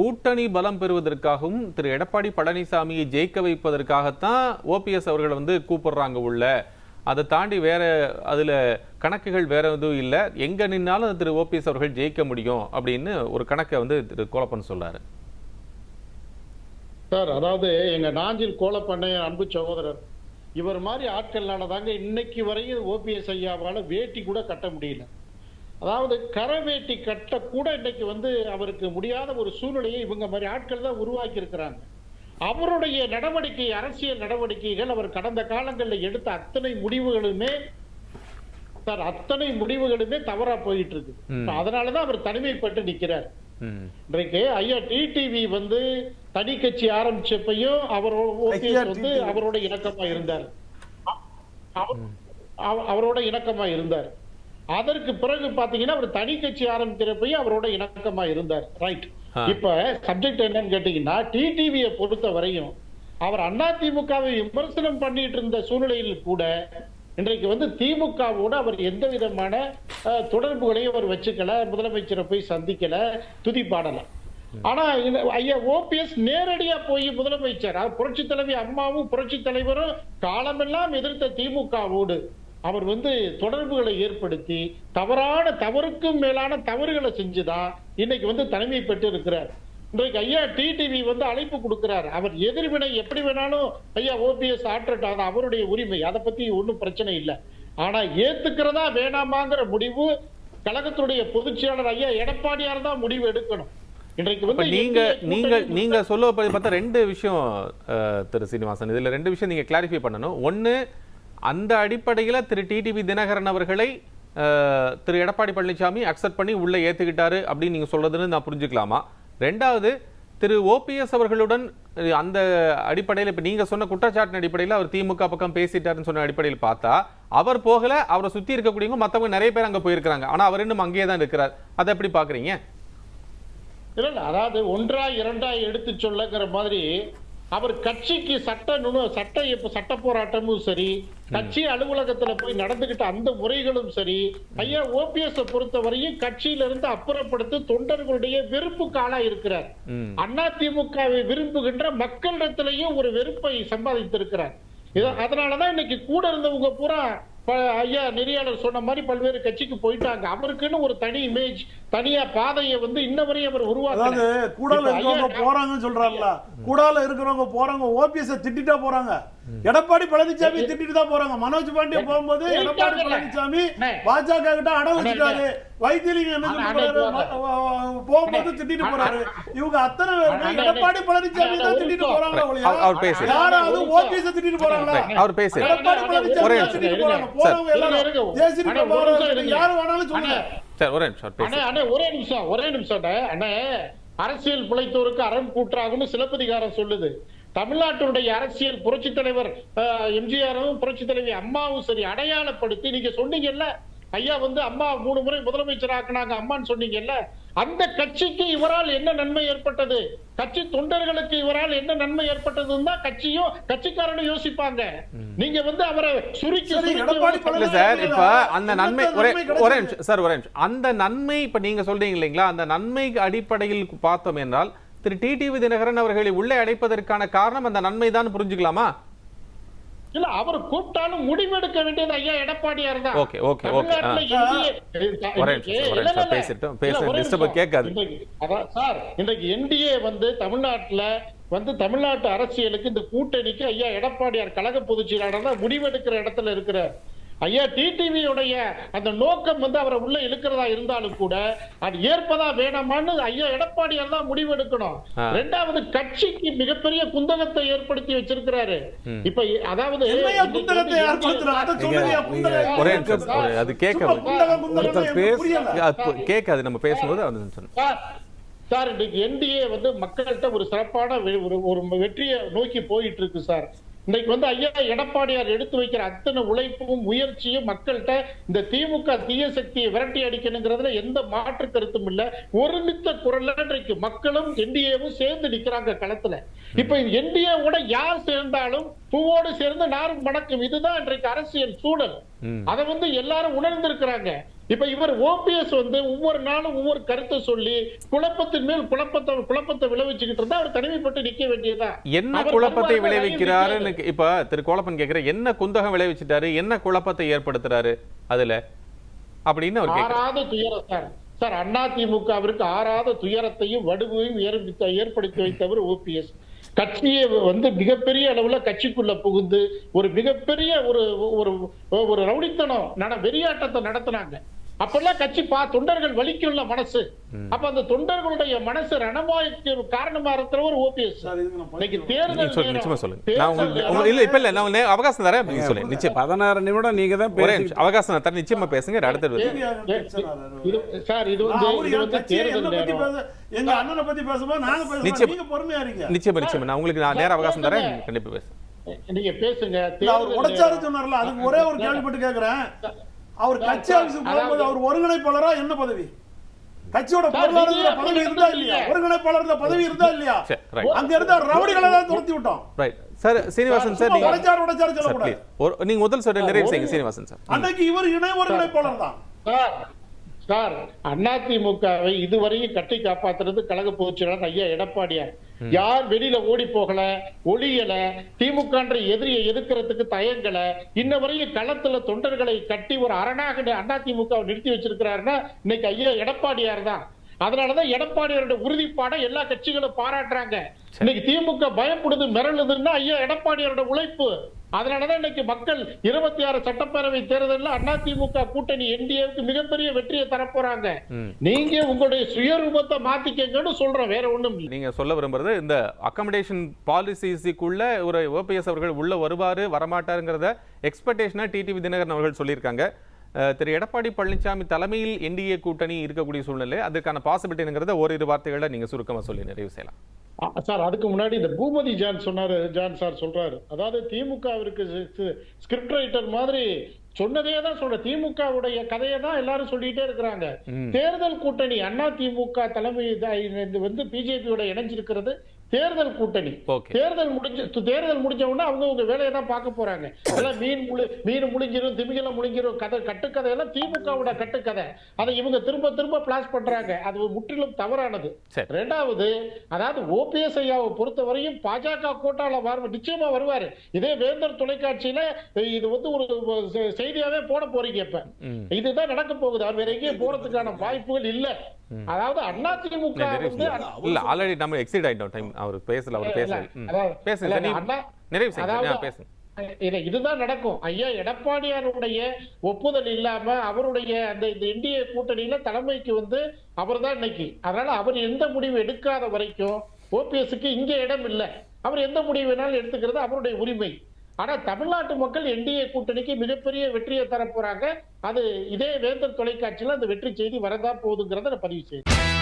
கூட்டணி பலம் பெறுவதற்காகவும் திரு எடப்பாடி பழனிசாமியை ஜெயிக்க வைப்பதற்காகத்தான் ஓபிஎஸ் அவர்களை வந்து கூப்பிடுறாங்க உள்ள. அதை தாண்டி வேற அதில் கணக்குகள் வேற எதுவும் இல்லை. எங்கே நின்னாலும் திரு ஓபிஎஸ் அவர்கள் ஜெயிக்க முடியும் அப்படின்னு ஒரு கணக்கை வந்து திரு கோலப்பன் சொல்றாரு சார் அதாவது எங்க நாஞ்சில் கோலப்பண்ணைய அன்பு சகோதரர் இவர் மாதிரி ஆட்கள்னால தாங்க இன்னைக்கு வரையும் ஓபிஎஸ் ஐயாவால் வேட்டி கூட கட்ட முடியல. அதாவது கரை வேட்டி கட்ட கூட இன்னைக்கு வந்து அவருக்கு முடியாத ஒரு சூழ்நிலையை இவங்க மாதிரி ஆட்கள் தான் உருவாக்கி இருக்கிறாங்க அவருடைய நடவடிக்கை அரசியல் நடவடிக்கைகள் அவர் கடந்த காலங்களில் எடுத்த அத்தனை முடிவுகளுமே சார் அத்தனை முடிவுகளுமே தவறா போயிட்டு இருக்கு. அதனாலதான் அவர் தனிமைப்பட்டு நிக்கிறார். இன்றைக்கு ஐயா டிடிவி வந்து தனி கட்சி ஆரம்பிச்சப்பையும் ஓபிஎஸ் வந்து. அவரோட இணக்கமா இருந்தார் அவ- அவ- அவரோட இணக்கமா இருந்தார் அதற்கு பிறகு பாத்தீங்கன்னா அவர் தனி கட்சி ஆரம்பிக்கிறப்பையும் அவரோட இணக்கமா இருந்தார். ரைட். இப்ப சப்ஜெக்ட் என்னன்னு கேட்டீங்கன்னா டிடிவியை பொறுத்த வரையும் அவர் அதிமுகவை விமர்சனம் பண்ணிட்டு இருந்த சூழ்நிலையில் கூட இன்றைக்கு வந்து திமுகவோட அவர் எந்த விதமான தொடர்புகளையும் அவர் வச்சுக்கல முதலமைச்சரை போய் சந்திக்கல துதிப்பாடல ஆனா இந்த ஐயா ஓபிஎஸ் நேரடியா போய் முதலமைச்சர் புரட்சி தலைவி அம்மாவும் புரட்சி தலைவரும் காலமெல்லாம் எதிர்த்த திமுகவோடு அவர் வந்து தொடர்புகளை ஏற்படுத்தி தவறான தவறுக்கும் மேலான தவறுகளை செஞ்சுதான் இன்னைக்கு வந்து தனிமை பெற்று இருக்கிறார். இன்றைக்கு ஐயா டிடிவி வந்து அழைப்பு கொடுக்கிறார். அவர் எதிர்வினை எப்படி வேணாலும் ஐயா ஓபிஎஸ் ஆற்றட்டும் அது அவருடைய உரிமை அதை பத்தி ஒன்றும் பிரச்சனை இல்லை. ஆனா ஏத்துக்கிறதா வேணாமாங்கிற முடிவு கழகத்துடைய பொதுச் செயலாளர் ஐயா எடப்பாடியார் தான் முடிவு எடுக்கணும். இன்றைக்கு வந்து நீங்க நீங்க நீங்க சொல்லுவப்படி பார்த்தா ரெண்டு விஷயம் திரு சீனிவாசன் இதுல ரெண்டு விஷயம் நீங்க கிளாரிஃபை பண்ணணும். ஒண்ணு அந்த அடிப்படையில் திரு டிடிவி தினகரன் அவர்களை திரு எடப்பாடி பழனிசாமி அக்செப்ட் பண்ணி உள்ளே ஏற்றுக்கிட்டாரு அப்படின்னு நீங்க சொல்கிறதுன்னு நான் புரிஞ்சுக்கலாமா? ரெண்டாவது திரு ஓபிஎஸ் அவர்களுடன் அந்த அடிப்படையில் இப்போ நீங்க சொன்ன குற்றச்சாட்டின் அடிப்படையில் அவர் திமுக பக்கம் பேசிட்டாருன்னு சொன்ன அடிப்படையில் பார்த்தா அவர் போகல அவரை சுற்றி இருக்கக்கூடியவங்க மற்றவங்க நிறைய பேர் அங்கே போயிருக்கிறாங்க. ஆனால் அவர் இன்னும் அங்கேயே தான் இருக்கிறார். அதை எப்படி பார்க்குறீங்க? இல்லை அதாவது ஒன்றா இரண்டா எடுத்து சொல்லங்கிற மாதிரி அவர் கட்சிக்கு சட்ட நுணு சட்ட இப்ப சட்ட போராட்டமும் சரி கட்சி அலுவலகத்துல போய் நடந்துகிட்ட அந்த முறைகளும் சரி ஐயா ஓபிஎஸ் பொறுத்தவரையும் கட்சியில இருந்து அப்புறப்படுத்தி தொண்டர்களுடைய வெறுப்புக்கு ஆளா இருக்கிறார். ம். அதிமுகவை விரும்புகின்ற மக்களிடத்திலேயும் ஒரு வெறுப்பை சம்பாதித்திருக்கிறார். இத- அதனாலதான் இன்னைக்கு கூட இருந்தவங்க பூரா ஐயா நெறியாளர் சொன்ன மாதிரி பல்வேறு கட்சிக்கு போயிட்டாங்க. அவருக்குன்னு ஒரு தனி இமேஜ் தனியா பாதையை வந்து இன்ன வரையும் அவர் அதாவது உருவாக்கல கூடால இருக்கிறவங்க போறாங்கன்னு சொல்றாங்கல்ல கூடால இருக்கிறவங்க போறாங்க ஓபிஎஸ் திட்டிட்டா போறாங்க. எடப்பாடி பழனிசாமி திட்டிட்டு தான் போறாங்க. மனோஜ் பாண்டிய போகும்போது எடப்பாடி. பழனிசாமி. பாஜக கிட்ட அடம் அண்ணே, வச்சுட்டாரு வைத்தியலிங்கம் என்ன போகும்போது திட்டிட்டு போறாரு. இவங்க அத்தனை பேருமே எடப்பாடி பழனிசாமி தான் திட்டிட்டு. போறாங்க அவர் ஒழிய. அவர் பேசு. யாராவது. ஓபிஎஸ் திட்டிட்டு போறாங்களா. அவர் பேசு. எடப்பாடி பழனிசாமி. திட்டிட்டு போறாங்க. போறவங்க எல்லாரும். நிமிஷம் இருங்க. யாரு வேணாலும் சொல்லுங்க. அண்ணே, சரி ஒரே நிமிஷம். அண்ணே அண்ணே ஒரே நிமிஷம் ஒரே நிமிஷம். அண்ணே. அண்ணே. அரசியல் பிழைத்தோருக்கு அறம் கூற்றாகும்னு சிலப்பதிகாரம் சொல்லுது. தமிழ்நாட்டினுடைய அரசியல் புரட்சி தலைவர் எம்ஜிஆரும் புரட்சி தலைவி அம்மாவும் சரி அடையாளப்படுத்தி நீங்க சொன்னீங்கல்ல ஐயா வந்து அம்மா மூணு முறை முதலமைச்சர் ஆக்குனாங்க அம்மான்னு சொன்னீங்கல்ல அந்த கட்சிக்கு இவரால் என்ன நன்மை ஏற்பட்டது? கட்சி தொண்டர்களுக்கு இவரால் என்ன நன்மை ஏற்பட்டதுன்னு தான் கட்சியும் கட்சிக்காரனும் யோசிப்பாங்க. நீங்க வந்து அவரை சுருக்கி சரி, இப்ப அந்த நன்மை ஒரே? ஒரே நிமிஷம் சார் ஒரே நிமிஷம். அந்த நன்மை இப்ப நீங்க சொல்றீங்க இல்லைங்களா அந்த நன்மை அடிப்படையில் பார்த்தோம் என்றால் திரு டிடிவி தினகரன் அவர்களை உள்ளே அடைப்பதற்கான காரணம் அந்த நன்மை தான் புரிஞ்சுக்கலாமா இல்ல அவர் கூப்பிட்டாலும் முடிவெடுக்க வேண்டியது ஐயா எடப்பாடியார் தான் ஓகே, ஓகே, ஓகே. பேசிட்டோம். நிமிஷம். கேட்காது. சார் இன்றைக்கு என்டிஏ வந்து தமிழ்நாட்டுல வந்து தமிழ்நாட்டு அரசியலுக்கு இந்த கூட்டணிக்கு ஐயா எடப்பாடியார் கழக பொதுச் செயலாளர் தான் முடிவெடுக்கிற இடத்துல இருக்கிறார் ஐயா டிடிவி உடைய அந்த நோக்கம் வந்து அவரை உள்ள இழுக்கிறதா இருந்தாலும் கூட அது ஏற்பதா வேணாமான்னு ஐயா எடப்பாடியார் தான் முடிவெடுக்கணும். ஆ. ரெண்டாவது கட்சிக்கு மிகப்பெரிய குந்தகத்தை ஏற்படுத்தி வச்சிருக்கிறாரு. இப்ப அதாவது அதை கேட்க கேட்காது நம்ம பேசும்போது சார், சார் இன்னைக்கு என்டிஏ வந்து மக்கள்கிட்ட ஒரு சிறப்பான ஒரு வெற்றியை நோக்கி போயிட்டு இருக்கு சார். இன்னைக்கு வந்து ஐயா எடப்பாடியார் எடுத்து வைக்கிற அத்தனை உழைப்பும் முயற்சியும் மக்கள்கிட்ட இந்த திமுக தீய சக்தியை விரட்டி அடிக்கணுங்கிறதுல எந்த மாற்று கருத்தும் இல்ல. ஒருமித்த குரல்ல இன்றைக்கு மக்களும் என்டிஏவும் சேர்ந்து நிக்கிறாங்க களத்துல. இப்ப என்டிஏவோட யார் சேர்ந்தாலும் பூவோடு சேர்ந்து நாரும் மணக்கும். இதுதான் இன்றைக்கு அரசியல் சூழல். அதை வந்து எல்லாரும் உணர்ந்திருக்கிறாங்க. இப்ப இவர் ஓபிஎஸ் வந்து ஒவ்வொரு நாளும் ஒவ்வொரு கருத்தை சொல்லி குழப்பத்தின் மேல் குழப்பத்தை குழப்பத்தை விளைவிச்சுக்கிட்டு இருந்தா அவர் தனிமைப்பட்டு நிக்க வேண்டியதா? என்ன குழப்பத்தை கே- இப்ப திரு கோலப்பன் கேக்குற என்ன குந்தகம் விளைவிச்சிட்டாரு? என்ன குழப்பத்தை ஏற்படுத்துறாரு அதுல? அப்படின்னு அவர் ஆறாத துயரம் சார் சார் அதிமுகவிற்கு ஆறாத துயரத்தையும் வடுவையும் ஏற்படுத்தி ஏற்படுத்தி வைத்தவர் ஓபிஎஸ் கட்சியை வந்து மிகப்பெரிய அளவுல கட்சிக்குள்ள புகுந்து ஒரு மிகப்பெரிய ஒரு ஒரு ஒரு ரவுடித்தனம் நட வெறியாட்டத்தை நடத்துனாங்க. அப்பெல்லாம் கட்சி பா தொண்டர்கள் வலிக்குள்ள மனசு. அப்ப அந்த தொண்டர்களுடைய மனசு ரணமாய்க்கு ஒரு காரணமா இருக்கிறவர் ஓபிஎஸ். சார் இதுக்கு நான் இன்னைக்கு பதில் தேர்தல் நிச்சயமா சொல்லுங்க. இல்ல இப்ப இல்ல நான் அவகாசம் தரேன் நீங்க சொல்லுங்க. நிச்சயம். பதினாறு நிமிடம் நீங்க தான் ஒரே அவகாசம் தரேன். நிச்சயமா பேசுங்க. இது சார் இது நான் வந்து இது தேர்தல் எங்க அண்ணனை பத்தி பேசும்போது நாங்க பேசுறோம் நிச்சயம். நீங்க பொறுமையா இருங்க. நிச்சயமா நிச்சயமா. நான் உங்களுக்கு நான் நேர அவகாசம் தரேன். கண்டிப்பா பேசுங்க நீங்க பேசுங்க. அவர் உடைச்சாரு. சொன்னார்ல அதுக்கு ஒரே ஒரு கேள்விப்பட்டு கேக்குறேன். அவர் கட்சி சார், ஆபீஸுக்கு போகும்போது அவர் ஒருங்கிணைப்பாளரா என்ன பதவி? கட்சியோட நீங்க பதவி இருந்தா. இல்லையா? ஒருங்கிணைப்பாளர் பதவி இருந்தா இல்லையா. அங்க இருந்த ரவுடிகளை தான் துரத்தி விட்டோம் ரைட் சார் சீனிவாசன் சார் நீங்க உடைச்சாரு உடைச்சாரு சார் சொல்லக்கூடாது. நீங்க முதல் சொல்ற நிறைவு செய்யுங்க சீனிவாசன் சார். அன்னைக்கு இவர் இணை ஒருங்கிணைப்பாளர் தான். சார் அதிமுகவை இதுவரையும் கட்டி காப்பாத்துறது கழக பொதுச்செயலாளர் ஐயா எடப்பாடியார். யார் வெளியில ஓடி போகல ஒளியல திமுகன்ற எதிரியை எதிர்க்கிறதுக்கு தயங்கல இன்ன வரையும் களத்துல தொண்டர்களை கட்டி ஒரு அரணாக அதிமுக நிறுத்தி வச்சிருக்கிறாருன்னா இன்னைக்கு ஐயா எடப்பாடியார் தான். அதனாலதான் எடப்பாடியாரோட உறுதிப்பாடை எல்லா கட்சிகளும் பாராட்டுறாங்க. இன்னைக்கு திமுக பயப்படுது மிரளுதுன்னா ஐயா எடப்பாடியாரோட உழைப்பு. அதனாலதான் இன்னைக்கு மக்கள் இருபத்தி ஆறு சட்டப்பேரவை தேர்தலில் அதிமுக கூட்டணி என்டிஏவுக்கு மிகப்பெரிய வெற்றியை தரப்போறாங்க. நீங்க உங்களுடைய சுயரூபத்தை மாத்திக்கங்கன்னு சொல்றோம் வேற ஒண்ணும் நீங்க சொல்ல விரும்புறது இந்த அக்கமடேஷன் பாலிசிஸுக்குள்ள ஒரு ஓபிஎஸ் அவர்கள் உள்ள வருவாரு வரமாட்டாருங்கிறத எக்ஸ்பெக்டேஷனா டிடிவி தினகரன் அவர்கள் சொல்லியிருக்காங்க. திரு எடப்பாடி பழனிசாமி தலைமையில் என்டிஏ கூட்டணி இருக்கக்கூடிய சூழ்நிலை அதுக்கான பாசிபிலிட்டிங்கிறத ஓரிரு வார்த்தைகளை நீங்க சுருக்கமா சொல்லி நிறைவு செய்யலாம். சார் அதுக்கு முன்னாடி இந்த பூமதி ஜான் சொன்னாரு ஜான் சார் சொல்றாரு. அதாவது திமுகவிற்கு ஸ்கிரிப்ட் ரைட்டர் மாதிரி சொன்னதே தான் சொல்ற. திமுகவுடைய கதையை தான் எல்லாரும் சொல்லிட்டே இருக்கிறாங்க. தேர்தல் கூட்டணி அண்ணா திமுக தலைமை வந்து பிஜேபியோட இணைஞ்சிருக்கிறது. தேர்தல் கூட்டணி. தேர்தல் முடிஞ்ச தேர்தல் முடிஞ்ச உடனே அவங்க உங்க வேலையை தான் பார்க்க போறாங்க. அதெல்லாம் மீன் முழு மீன் முழுங்கிரும் திமிங்கலம் முழுங்கிரும் கதை கட்டுக்கதை எல்லாம் திமுகவோட கட்டுக்கதை. அதை இவங்க திரும்ப திரும்ப பிளாஸ் பண்றாங்க. அது முற்றிலும் தவறானது. ரெண்டாவது அதாவது ஓபிஎஸ் ஐயாவை பொறுத்தவரையும் பாஜக கோட்டால நிச்சயமா வருவாரு. இதே வேந்தர் தொலைக்காட்சியில இது வந்து ஒரு செய்தியாவே போட போறீங்க இப்ப. இதுதான் நடக்க போகுது. அவர் வேற எங்கேயும் போறதுக்கான வாய்ப்புகள் இல்ல. அதாவது அதிமுக வந்து இல்ல ஆல்ரெடி நம்ம எக்ஸிட் ஆயிட்டோம் டைம் அவர் பேசல அவர் பேசல. அண்ணா- நிறைவு செய்யுங்க பேசுங்க இது இதுதான் நடக்கும். ஐயா எடப்பாடியாருடைய ஒப்புதல் இல்லாம அவருடைய அந்த இந்த இந்திய கூட்டணியில தலைமைக்கு வந்து அவர்தான் இன்னைக்கு. அதனால அவர் எந்த முடிவு எடுக்காத வரைக்கும் ஓபிஎஸ்க்கு இங்க இடம் இல்லை. அவர் எந்த முடிவு வேணாலும் எடுத்துக்கிறது அவருடைய உரிமை. ஆனா தமிழ்நாட்டு மக்கள் என்டிஏ கூட்டணிக்கு மிகப்பெரிய வெற்றியை தரப்போறாங்க. அது இதே வேந்தர் தொலைக்காட்சியில அந்த வெற்றி செய்தி வரதா போகுதுங்கிறத நான் பதிவு செய்யறேன்